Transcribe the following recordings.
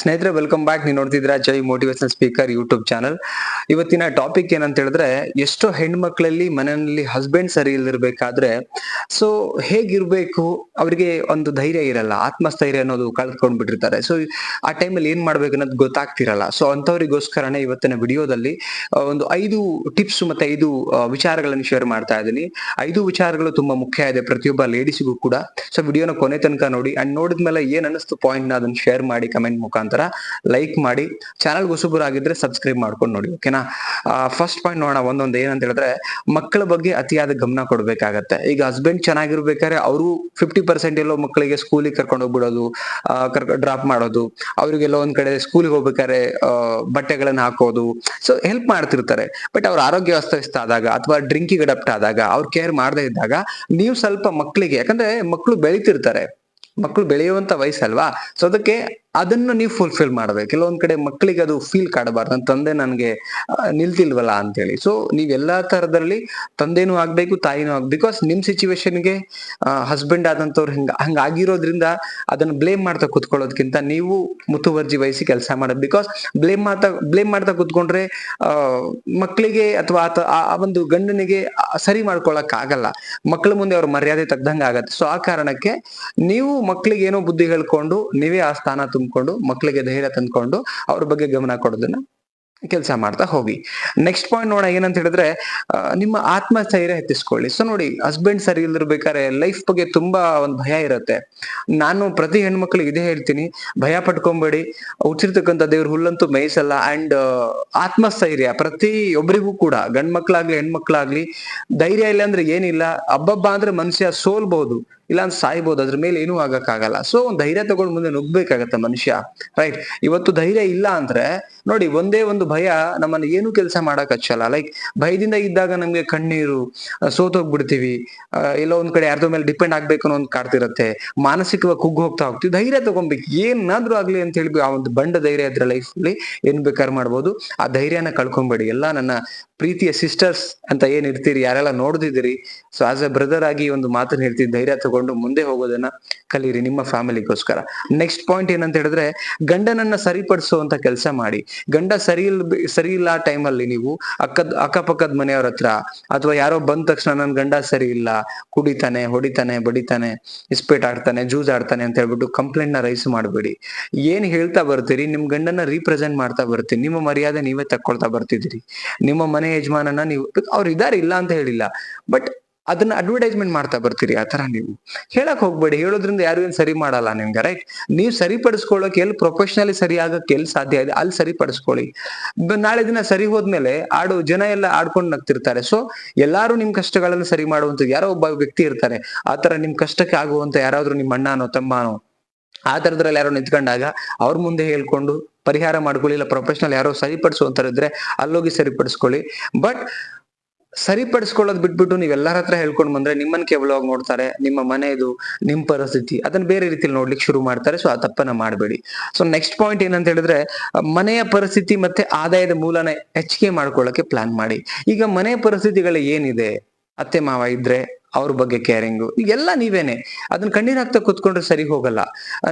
ಸ್ನೇಹಿತರೆ welcome back ನೀವು ನೋಡ್ತಿದ್ರ Jai motivation speaker YouTube channel ಇವತ್ತಿನ ಟಾಪಿಕ್ ಏನಂತ ಹೇಳಿದ್ರೆ, ಎಷ್ಟೋ ಹೆಣ್ಮಕ್ಳಲ್ಲಿ ಮನೆಯಲ್ಲಿ ಹಸ್ಬೆಂಡ್ ಸರಿ ಇಲ್ದಿರ್ಬೇಕಾದ್ರೆ ಸೊ ಹೇಗಿರ್ಬೇಕು? ಅವರಿಗೆ ಒಂದು ಧೈರ್ಯ ಇರಲ್ಲ, ಆತ್ಮಸ್ಥೈರ್ಯ ಅನ್ನೋದು ಕಳ್ಕೊಂಡ್ ಬಿಟ್ಟಿರ್ತಾರೆ ಸೊ ಆ ಟೈಮಲ್ಲಿ ಏನ್ ಮಾಡ್ಬೇಕು ಅನ್ನೋದು ಗೊತ್ತಾಗ್ತಿರಲ್ಲ. ಸೊ ಅಂತವರಿಗೋಸ್ಕರನೇ ಇವತ್ತಿನ ವಿಡಿಯೋದಲ್ಲಿ ಒಂದು ಐದು ಟಿಪ್ಸ್ ಮತ್ತೆ ಐದು ವಿಚಾರಗಳನ್ನು ಶೇರ್ ಮಾಡ್ತಾ ಇದ್ದೀನಿ. ಐದು ವಿಚಾರಗಳು ತುಂಬಾ ಮುಖ್ಯ ಇದೆ ಪ್ರತಿಯೊಬ್ಬ ಲೇಡೀಸ್ಗೂ ಕೂಡ. ಸೊ ವಿಡಿಯೋನ ಕೊನೆ ತನಕ ನೋಡಿ. ಅಂಡ್ ನೋಡಿದ್ಮೇಲೆ ಏನ್ ಅನಿಸ್ತು ಪಾಯಿಂಟ್ನ ಅದನ್ನ ಶೇರ್ ಮಾಡಿ ಕಮೆಂಟ್ ಮುಖಾಂತರ. ಲೈಕ್ ಮಾಡಿ ಚಾನಲ್ ಹೊಸಬರಾಗಿದ್ರೆ ಸಬ್ಸ್ಕ್ರೈಬ್ ಮಾಡ್ಕೊಂಡು ನೋಡಿ ಓಕೆನಾ ಫಸ್ಟ್ ಪಾಯಿಂಟ್ ನೋಡೋಣ, ಒಂದೊಂದು ಏನಂತ ಹೇಳಿದ್ರೆ ಮಕ್ಕಳ ಬಗ್ಗೆ ಅತಿಯಾದ ಗಮನ ಕೊಡ್ಬೇಕಾಗತ್ತೆ. ಈಗ ಹಸ್ಬೆಂಡ್ ಚೆನ್ನಾಗಿರ್ಬೇಕಾದ್ರೆ ಅವರು ಫಿಫ್ಟಿ ಪರ್ಸೆಂಟ್ ಎಲ್ಲೋ ಮಕ್ಕಳಿಗೆ ಸ್ಕೂಲಿಗೆ ಕರ್ಕೊಂಡು ಹೋಗ್ಬಿಡೋದು ಡ್ರಾಪ್ ಮಾಡೋದು, ಅವ್ರಿಗೆಲ್ಲೋ ಒಂದ್ ಕಡೆ ಸ್ಕೂಲಿಗೆ ಹೋಗ್ಬೇಕಾದ್ರೆ ಬಟ್ಟೆಗಳನ್ನ ಹಾಕೋದು ಸೊ ಹೆಲ್ಪ್ ಮಾಡ್ತಿರ್ತಾರೆ. ಬಟ್ ಅವ್ರ ಆರೋಗ್ಯ ಅಸ್ತವ್ಯಸ್ತ ಆದಾಗ ಅಥವಾ ಡ್ರಿಂಕಿಗೆ ಅಡಪ್ಟ್ ಆದಾಗ, ಅವ್ರು ಕೇರ್ ಮಾಡದೇ ಇದ್ದಾಗ ನೀವು ಸ್ವಲ್ಪ ಮಕ್ಕಳಿಗೆ, ಯಾಕಂದ್ರೆ ಮಕ್ಕಳು ಬೆಳಿತಿರ್ತಾರೆ. ಮಕ್ಕಳು ಬೆಳೆಯುವಂತ ವಯಸ್ಸಲ್ವಾ? ಸೊ ಅದಕ್ಕೆ ಅದನ್ನ ನೀವು ಫುಲ್ಫಿಲ್ ಮಾಡಬೇಕು. ಕೆಲವೊಂದ್ ಕಡೆ ಮಕ್ಕಳಿಗೆ ಅದು ಫೀಲ್ ಕಾಡಬಾರ್ದು. ನನ್ನ ತಂದೆ ನನ್ಗೆ ನಿಲ್ತಿಲ್ವಲ್ಲ ನಿಲ್ತಿಲ್ವಲ್ಲ ಅಂತೇಳಿ. ಸೊ ನೀವ್ ಎಲ್ಲಾ ತರದಲ್ಲಿ ತಂದೆನೂ ಆಗ್ಬೇಕು, ತಾಯಿನೂ ಆಗ್ಬೇಕು. ಬಿಕಾಸ್ ನಿಮ್ ಸಿಚುವೇಶನ್ಗೆ ಹಸ್ಬೆಂಡ್ ಆದಂತವ್ರು ಹಿಂಗ ಹಂಗ ಆಗಿರೋದ್ರಿಂದ ಅದನ್ನ ಬ್ಲೇಮ್ ಮಾಡ್ತಾ ಕುತ್ಕೊಳ್ಳೋದ್ಕಿಂತ ನೀವು ಮುತುವರ್ಜಿ ವಹಿಸಿ ಕೆಲಸ ಮಾಡೋದು. ಬಿಕಾಸ್ ಬ್ಲೇಮ್ ಮಾಡ್ತಾ ಬ್ಲೇಮ್ ಮಾಡ್ತಾ ಕುತ್ಕೊಂಡ್ರೆ ಮಕ್ಕಳಿಗೆ ಅಥವಾ ಆ ಒಂದು ಗಂಡನಿಗೆ ಸರಿ ಮಾಡ್ಕೊಳಕ್ ಆಗಲ್ಲ. ಮಕ್ಕಳ ಮುಂದೆ ಅವ್ರ ಮರ್ಯಾದೆ ತೆಗ್ದಂಗ ಆಗತ್ತೆ. ಸೊ ಆ ಕಾರಣಕ್ಕೆ ನೀವು ಮಕ್ಕಳಿಗೆ ಏನೋ ಬುದ್ಧಿ ಹೇಳ್ಕೊಂಡು ನೀವೇ ಆ ಸ್ಥಾನ ತುಂಬಿಕೊಂಡು ಮಕ್ಕಳಿಗೆ ಧೈರ್ಯ ತಂದ್ಕೊಂಡು ಅವ್ರ ಬಗ್ಗೆ ಗಮನ ಕೊಡೋದನ್ನ ಕೆಲಸ ಮಾಡ್ತಾ ಹೋಗಿ. ನೆಕ್ಸ್ಟ್ ಪಾಯಿಂಟ್ ನೋಡ ಏನಂತ ಹೇಳಿದ್ರೆ ನಿಮ್ಮ ಆತ್ಮಸ್ಥೈರ್ಯ ಹೆಚ್ಚಿಸ್ಕೊಳ್ಳಿ. ಸೊ ನೋಡಿ ಹಸ್ಬೆಂಡ್ ಸರಿ ಇಲ್ದಿರ್ಬೇಕಾದ್ರೆ ಲೈಫ್ ಬಗ್ಗೆ ತುಂಬಾ ಒಂದು ಭಯ ಇರುತ್ತೆ. ನಾನು ಪ್ರತಿ ಹೆಣ್ಮಕ್ಳಿಗೆ ಇದೇ ಹೇಳ್ತೀನಿ, ಭಯ ಪಟ್ಕೊಂಬೇಡಿ. ಹುಟ್ಟಿರ್ತಕ್ಕಂಥ ದೇವ್ರ ಹುಲ್ಲಂತೂ ಮೇಯಿಸಲ್ಲ ಅಂಡ್ ಆತ್ಮಸ್ಥೈರ್ಯ ಪ್ರತಿ ಒಬ್ಬರಿಗೂ ಕೂಡ ಗಂಡ್ ಮಕ್ಳಾಗ್ಲಿ ಹೆಣ್ಮಕ್ಳಾಗ್ಲಿ, ಧೈರ್ಯ ಇಲ್ಲ ಅಂದ್ರೆ ಏನಿಲ್ಲ. ಹಬ್ಬಬ್ಬ ಅಂದ್ರೆ ಮನುಷ್ಯ ಸೋಲ್ಬಹುದು ಇಲ್ಲ ಅಂದ್ರೆ ಸಾಯ್ಬೋದು, ಅದ್ರ ಮೇಲೆ ಏನೂ ಆಗಕ್ಕಾಗಲ್ಲ. ಸೊ ಒಂದು ಧೈರ್ಯ ತಗೊಂಡು ಮುಂದೆ ನುಗ್ಬೇಕಾಗತ್ತೆ ಮನುಷ್ಯ ರೈಟ್ ಇವತ್ತು ಧೈರ್ಯ ಇಲ್ಲ ಅಂದ್ರೆ, ನೋಡಿ, ಒಂದೇ ಒಂದು ಭಯ ನಮ್ಮನ್ನ ಏನು ಕೆಲಸ ಮಾಡಕ್ ಹಚ್ಚಲ್ಲ. ಲೈಕ್ ಭಯದಿಂದ ಇದ್ದಾಗ ನಮ್ಗೆ ಕಣ್ಣೀರು ಸೋತೋಗ್ಬಿಡ್ತೀವಿ. ಎಲ್ಲೋ ಒಂದ್ ಕಡೆ ಯಾರ್ದೋ ಮೇಲೆ ಡಿಪೆಂಡ್ ಆಗ್ಬೇಕು ಅನ್ನೋ ಒಂದು ಕಾಡ್ತಿರತ್ತೆ. ಮಾನಸಿಕವಾಗಿ ಕುಗ್ಗು ಹೋಗ್ತಾ ಹೋಗ್ತೀವಿ. ಧೈರ್ಯ ತಗೊಬೇಕು. ಏನಾದ್ರೂ ಆಗ್ಲಿ ಅಂತ ಹೇಳಿ ಆ ಒಂದು ಬಂಡ ಧೈರ್ಯ ಇದ್ರೆ ಲೈಫ್ ಅಲ್ಲಿ ಏನ್ ಬೇಕಾದ್ರೆ ಮಾಡ್ಬೋದು. ಆ ಧೈರ್ಯನ ಕಳ್ಕೊಂಬೇಡಿ. ಎಲ್ಲ ನನ್ನ ಪ್ರೀತಿಯ ಸಿಸ್ಟರ್ಸ್ ಅಂತ ಏನ್ ಇರ್ತೀರಿ? ಯಾರೆಲ್ಲ ನೋಡ್ದಿದ್ದೀರಿ? ಸೊ ಆಸ್ ಎ ಬ್ರದರ್ ಆಗಿ ಒಂದು ಮಾತನ್ನ ಹೇಳ್ತೀನಿ. ಧೈರ್ಯ ತಗೊಂಡು ಮುಂದೆ ಹೋಗೋದನ್ನ ಕಲೀರಿ ನಿಮ್ಮ ಫ್ಯಾಮಿಲಿಗೋಸ್ಕರ. ನೆಕ್ಸ್ಟ್ ಪಾಯಿಂಟ್ ಏನಂತ ಹೇಳಿದ್ರೆ, ಗಂಡನನ್ನ ಸರಿಪಡಿಸುವಂತ ಕೆಲಸ ಮಾಡಿ. ಗಂಡ ಸರಿ ಇಲ್ ಸರಿ ಇಲ್ಲ ಟೈಮಲ್ಲಿ ನೀವು ಅಕ್ಕದ ಅಕ್ಕಪಕ್ಕದ ಮನೆಯವ್ರ ಹತ್ರ ಅಥವಾ ಯಾರೋ ಬಂದ ತಕ್ಷಣ ನನ್ ಗಂಡ ಸರಿ ಇಲ್ಲ, ಕುಡಿತಾನೆ, ಹೊಡಿತಾನೆ, ಬಡಿತಾನೆ, ಇಸ್ಪೇಟ್ ಆಡ್ತಾನೆ ಜೂಜ್ ಆಡ್ತಾನೆ ಅಂತ ಹೇಳ್ಬಿಟ್ಟು ಕಂಪ್ಲೇಂಟ್ನ ರೈಸ್ ಮಾಡಬೇಡಿ. ಏನ್ ಹೇಳ್ತಾ ಬರ್ತೀರಿ? ನಿಮ್ ಗಂಡನ ರೀಪ್ರೆಸೆಂಟ್ ಮಾಡ್ತಾ ಬರ್ತೀರಿ. ನಿಮ್ಮ ಮರ್ಯಾದೆ ನೀವೇ ತಕ್ಕೊಳ್ತಾ ಬರ್ತಿದ್ದೀರಿ. ನಿಮ್ಮ ಮನೆ ಯಜಮಾನನ ನೀವು, ಅವ್ರು ಇದಾರೆ ಇಲ್ಲ ಅಂತ ಹೇಳಿಲ್ಲ. ಬಟ್ ಅದನ್ನ ಅಡ್ವರ್ಟೈಸ್ಮೆಂಟ್ ಮಾಡ್ತಾ ಬರ್ತೀರಿ, ಆ ತರ ನೀವು. ಹೇಳಕ್ ಹೋಗ್ಬೇಡಿ, ಹೇಳೋದ್ರಿಂದ ಯಾರು ಏನ್ ಸರಿ ಮಾಡಲ್ಲ ನಿಮ್ಗೆ ರೈಟ್ ನೀವು ಸರಿಪಡಿಸ್ಕೊಳ್ಳೋಕೆ ಎಲ್ಲಿ ಪ್ರೊಫೆಷನಲಿ ಸರಿ ಆಗಕ್ಕೆ ಎಲ್ಲಿ ಸಾಧ್ಯ ಇದೆ, ಅಲ್ಲಿ ಸರಿಪಡಿಸ್ಕೊಳ್ಳಿ. ನಾಳೆ ದಿನ ಸರಿ ಹೋದ್ಮೇಲೆ ಆಡು, ಜನ ಎಲ್ಲ ಆಡ್ಕೊಂಡು ನಗ್ತಿರ್ತಾರೆ. ಸೊ ಎಲ್ಲಾರು ನಿಮ್ ಕಷ್ಟಗಳನ್ನು ಸರಿ ಮಾಡುವಂತ ಯಾರೋ ಒಬ್ಬ ವ್ಯಕ್ತಿ ಇರ್ತಾರೆ. ಆ ತರ ನಿಮ್ ಕಷ್ಟಕ್ಕೆ ಆಗುವಂತ ಯಾರಾದ್ರೂ ನಿಮ್ ಅಣ್ಣನೋ, ತಮ್ಮನೋ, ಆ ತರದ್ರಲ್ಲಿ ಯಾರೋ ನಿಂತ್ಕೊಂಡಾಗ ಅವ್ರ ಮುಂದೆ ಹೇಳ್ಕೊಂಡು ಪರಿಹಾರ ಮಾಡ್ಕೊಳ್ಳಿ, ಇಲ್ಲ ಪ್ರೊಫೆಷನಲ್ ಯಾರೋ ಸರಿಪಡಿಸುವಂತಾರಿದ್ರೆ ಅಲ್ಲೋಗಿ ಸರಿಪಡಿಸ್ಕೊಳ್ಳಿ. ಬಟ್ ಸರಿಪಡಿಸ್ಕೊಳ್ಳೋದು ಬಿಟ್ಬಿಟ್ಟು ನೀವು ಎಲ್ಲರ ಹತ್ರ ಹೇಳ್ಕೊಂಡು ಬಂದ್ರೆ ನಿಮ್ಮನ್ನ ಕೇವಲವಾಗಿ ನೋಡ್ತಾರೆ, ನಿಮ್ಮ ಮನೆಯದು ನಿಮ್ಮ ಪರಿಸ್ಥಿತಿ ಅದನ್ನ ಬೇರೆ ರೀತಿಯಲ್ಲಿ ನೋಡ್ಲಿಕ್ಕೆ ಶುರು ಮಾಡ್ತಾರೆ, ಸೊ ಆ ತಪ್ಪನ್ನ ಮಾಡಬೇಡಿ. ಸೊ ನೆಕ್ಸ್ಟ್ ಪಾಯಿಂಟ್ ಏನಂತ ಹೇಳಿದ್ರೆ, ಮನೆಯ ಪರಿಸ್ಥಿತಿ ಮತ್ತೆ ಆದಾಯದ ಮೂಲನ ಹೆಚ್ಚಿಗೆ ಮಾಡ್ಕೊಳ್ಳೋಕೆ ಪ್ಲಾನ್ ಮಾಡಿ. ಈಗ ಮನೆಯ ಪರಿಸ್ಥಿತಿಗಳು ಏನಿದೆ, ಅತ್ತೆ ಮಾವ ಇದ್ರೆ ಅವ್ರ ಬಗ್ಗೆ ಕೇರಿಂಗು ಎಲ್ಲ ನೀವೇನೆ. ಅದನ್ನ ಕಣ್ಣೀರ್ ಹಾಕ್ತಾ ಕುತ್ಕೊಂಡ್ರೆ ಸರಿ ಹೋಗಲ್ಲ.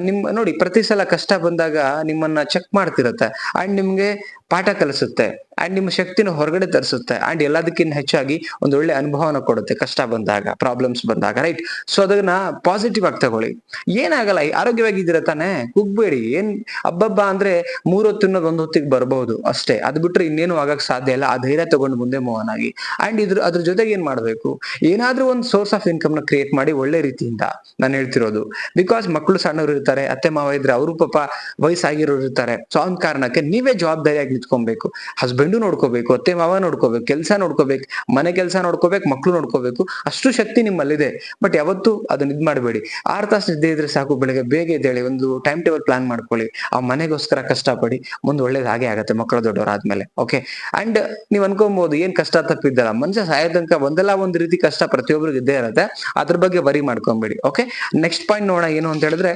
ನಿಮ್, ನೋಡಿ ಪ್ರತಿ ಸಲ ಕಷ್ಟ ಬಂದಾಗ ನಿಮ್ಮನ್ನ ಚೆಕ್ ಮಾಡ್ತಿರತ್ತೆ. ಅಂಡ್ ನಿಮ್ಗೆ ಪಾಠ ಕಲಿಸುತ್ತೆ. ಅಂಡ್ ನಿಮ್ಮ ಶಕ್ತಿನ ಹೊರಗಡೆ ತರಿಸುತ್ತೆ. ಅಂಡ್ ಎಲ್ಲದಕ್ಕಿಂತ ಹೆಚ್ಚಾಗಿ ಒಂದು ಒಳ್ಳೆ ಅನುಭವನ ಕೊಡುತ್ತೆ ಕಷ್ಟ ಬಂದಾಗ ಪ್ರಾಬ್ಲಮ್ಸ್ ಬಂದಾಗ ರೈಟ್ ಸೊ ಅದನ್ನ ಪಾಸಿಟಿವ್ ಆಗಿ ತಗೊಳ್ಳಿ. ಏನಾಗಲ್ಲ ಆರೋಗ್ಯವಾಗಿ ಆರೋಗ್ಯವಾಗಿದ್ದೀರ ತಾನೇ? ಕುಗ್ಬೇಡಿ ಏನ್ ಹಬ್ಬಬ್ಬ ಅಂದ್ರೆ ಮೂರೊತ್ತು ತಿನ್ನೋದು ಒಂದ್ ಹೊತ್ತಿಗೆ ಬರಬಹುದು ಅಷ್ಟೇ. ಅದ್ ಬಿಟ್ರೆ ಇನ್ನೇನು ಆಗಕ್ ಸಾಧ್ಯ ಇಲ್ಲ. ಆ ಧೈರ್ಯ ತಗೊಂಡು ಮುಂದೆ ಮೋಹನ್ ಆಗಿ. ಅಂಡ್ ಇದ್ರ, ಅದ್ರ ಜೊತೆಗೆ ಏನ್ ಮಾಡ್ಬೇಕು? ಏನಾದ್ರೂ ಒಂದು ಸೋರ್ಸ್ ಆಫ್ ಇನ್ಕಮ್ನ ಕ್ರಿಯೇಟ್ ಮಾಡಿ ಒಳ್ಳೆ ರೀತಿಯಿಂದ ನಾನು ಹೇಳ್ತಿರೋದು. ಬಿಕಾಸ್ ಮಕ್ಕಳು ಸಣ್ಣವರು ಇರ್ತಾರೆ, ಅತ್ತೆ ಮಾವ ಇದ್ರೆ ಅವರು ಪಾಪ ವಯಸ್ಸಾಗಿರೋರು ಇರ್ತಾರೆ. ಸೊ ಅವ್ನ ಕಾರಣಕ್ಕೆ ನೀವೇ ಜವಾಬ್ದಾರಿಯಾಗಿ ನಿಂತ್ಕೊಬೇಕು. ಹಸ್ಬೆಂಡು ನೋಡ್ಕೋಬೇಕು, ಅತ್ತೆ ಮಾವ ನೋಡ್ಕೋಬೇಕು, ಕೆಲಸ ನೋಡ್ಕೋಬೇಕು, ಮನೆ ಕೆಲಸ ನೋಡ್ಕೋಬೇಕು ಮಕ್ಕಳು ನೋಡ್ಕೋಬೇಕು, ಅಷ್ಟು ಶಕ್ತಿ ನಿಮ್ಮಲ್ಲಿದೆ. ಬಟ್ ಯಾವತ್ತು ಅದನ್ನ ಇದ್ ಮಾಡಬೇಡಿ. ಆರು ತಾಸು ನಿದ್ದೆ ಇದ್ರೆ ಸಾಕು, ಬೆಳಗ್ಗೆ ಬೇಗ ಎದ್ದೇಳಿ, ಒಂದು ಟೈಮ್ ಟೇಬಲ್ ಪ್ಲಾನ್ ಮಾಡ್ಕೊಳ್ಳಿ. ಆ ಮನೆಗೋಸ್ಕರ ಕಷ್ಟಪಡಿ ಮುಂದೆ ಒಳ್ಳೇದು ಹಾಗೆ ಆಗುತ್ತೆ ಮಕ್ಕಳು ದೊಡ್ಡವರಾದ್ಮೇಲೆ ಓಕೆ ಅಂಡ್ ನೀವ್ ಅನ್ಕೊಬಹುದು ಏನ್ ಕಷ್ಟ ತಪ್ಪಿದ್ದಲ್ಲ. ಮನುಷ್ಯ ಸಾಯೋ ಒಂದಲ್ಲ ಒಂದ್ ರೀತಿ ಕಷ್ಟ ಪ್ರತಿಯೊಬ್ಬರಿಗೆ ಇದ್ದೇ ಇರುತ್ತೆ ಅದ್ರ ಬಗ್ಗೆ ವರಿ ಮಾಡ್ಕೊಂಬೇಡಿ ಓಕೆ ನೆಕ್ಸ್ಟ್ ಪಾಯಿಂಟ್ ನೋಡೋಣ ಏನು ಅಂತ ಹೇಳಿದ್ರೆ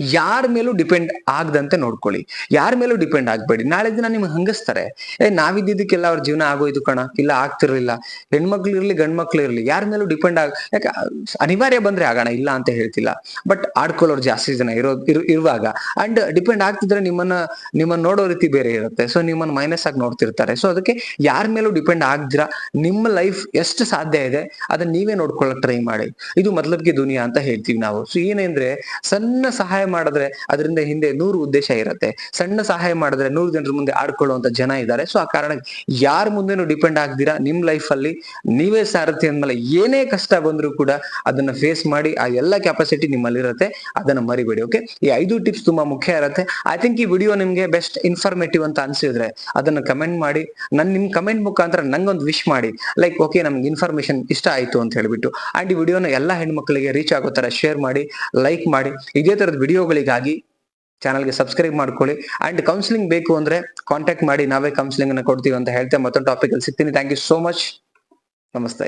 ಯಾರ ಮೇಲೂ ಡಿಪೆಂಡ್ ಆಗದಂತೆ ನೋಡ್ಕೊಳ್ಳಿ. ಯಾರ ಮೇಲೂ ಡಿಪೆಂಡ್ ಆಗ್ಬೇಡಿ. ನಾಳೆ ದಿನ ನಿಮ್ಗೆ ಹಂಗಸ್ತಾರೆ. ಏ, ನಾವಿದ್ದಿದ್ದಕ್ಕೆಲ್ಲ ಅವ್ರ ಜೀವನ ಆಗೋಯ್ತು ಕಣ. ಇಲ್ಲ, ಆಗ್ತಿರ್ಲಿಲ್ಲ. ಹೆಣ್ಮಕ್ಳು ಇರ್ಲಿ, ಗಂಡ್ಮಕ್ಳು ಇರ್ಲಿ, ಯಾರ ಮೇಲೂ ಡಿಪೆಂಡ್ ಆಗ, ಯಾಕೆ, ಅನಿವಾರ್ಯ ಬಂದ್ರೆ ಆಗೋಣ, ಇಲ್ಲ ಅಂತ ಹೇಳ್ತಿಲ್ಲ. ಬಟ್ ಆಡ್ಕೊಳ್ಳೋರು ಜಾಸ್ತಿ ಜನ ಇರೋ, ಇರು- ಇರುವಾಗ. ಅಂಡ್ ಡಿಪೆಂಡ್ ಆಗ್ತಿದ್ರೆ ನಿಮ್ಮನ್ನ ನಿಮ್ಮನ್ನ ನೋಡೋ ರೀತಿ ಬೇರೆ ಇರುತ್ತೆ. ಸೊ ನಿಮ್ಮನ್ನ ಮೈನಸ್ ಆಗಿ ನೋಡ್ತಿರ್ತಾರೆ. ಸೊ, ಅದಕ್ಕೆ ಯಾರ ಮೇಲೂ ಡಿಪೆಂಡ್ ಆಗ್ದಿರಾ ನಿಮ್ಮ ಲೈಫ್ ಎಷ್ಟು ಸಾಧ್ಯ ಇದೆ, ಅದನ್ನ ನೀವೇ ನೋಡ್ಕೊಳ್ಳೋಕ್ ಟ್ರೈ ಮಾಡಿ. ಇದು ಮತ್ಲಬ್ಗೆ ದುನಿಯಾ ಅಂತ ಹೇಳ್ತೀವಿ ನಾವು. ಸೊ, ಏನಂದ್ರೆ ಸಣ್ಣ ಸಹಾಯ ಮಾಡಿದ್ರೆ ಅದರಿಂದ ಹಿಂದೆ ನೂರು ಉದ್ದೇಶ ಇರುತ್ತೆ. ಸಣ್ಣ ಸಹಾಯ ಮಾಡಿದ್ರೆ ನೂರು ಜನರ ಮುಂದೆ ಆಡ್ಕೊಳ್ಳುವಂತ ಜನ ಇದ್ದಾರೆ. ಸೊ ಆ ಕಾರಣ ಯಾರ ಮುಂದೆನೂ ಡಿಪೆಂಡ್ ಆಗ್ದಿರಾ. ನಿಮ್ ಲೈಫ್ ಅಲ್ಲಿ ನೀವೇ ಸಾರಥಿ ಅಂದ್ಮೇಲೆ ಏನೇ ಕಷ್ಟ ಬಂದ್ರು ಕೂಡ ಅದನ್ನ ಫೇಸ್ ಮಾಡಿ ಆ ಎಲ್ಲ ಕೆಪಾಸಿಟಿ ನಿಮ್ಮಲ್ಲಿ ಇರುತ್ತೆ. ಅದನ್ನ ಮರಿಬೇಡಿ ಓಕೆ ಈ ಐದು ಟಿಪ್ಸ್ ತುಂಬಾ ಮುಖ್ಯ ಇರುತ್ತೆ. ಐ ಥಿಂಕ್ ಈ ವಿಡಿಯೋ ನಿಮ್ಗೆ ಬೆಸ್ಟ್ ಇನ್ಫಾರ್ಮೇಟಿವ್ ಅಂತ ಅನ್ಸಿದ್ರೆ ಅದನ್ನ ಕಮೆಂಟ್ ಮಾಡಿ. ನನ್ ನಿಮ್ ಕಮೆಂಟ್ ಮುಖಾಂತರ ನಂಗೊಂದು ವಿಶ್ ಮಾಡಿ. ಲೈಕ್ ಓಕೆ ನಮ್ಗೆ ಇನ್ಫಾರ್ಮೇಶನ್ ಇಷ್ಟ ಆಯ್ತು ಅಂತ ಹೇಳ್ಬಿಟ್ಟು. ಅಂಡ್ ಈ ವಿಡಿಯೋನ ಎಲ್ಲಾ ಹೆಣ್ಮಕ್ಳಿಗೆ ರೀಚ್ ಆಗೋ ತರ ಶೇರ್ ಮಾಡಿ ಲೈಕ್ ಮಾಡಿ. ಇದೇ ತರದ ವಿಡಿಯೋಗಳಿಗಾಗಿ ಚಾನಲ್ಗೆ ಸಬ್ಸ್ಕ್ರೈಬ್ ಮಾಡ್ಕೊಳ್ಳಿ. ಅಂಡ್ ಕೌನ್ಸಿಲಿಂಗ್ ಬೇಕು ಅಂದ್ರೆ ಕಾಂಟ್ಯಾಕ್ಟ್ ಮಾಡಿ, ನಾವೇ ಕೌನ್ಸಿಲಿಂಗ್ ಅನ್ನ ಕೊಡ್ತೀವಿ ಅಂತ ಹೇಳ್ತೇವೆ ಮತ್ತೊಂದು ಟಾಪಿಕ್ ಅಲ್ಲಿ ಸಿಗ್ತೀನಿ. ಥ್ಯಾಂಕ್ ಯು ಸೋ ಮಚ್ ನಮಸ್ತೆ.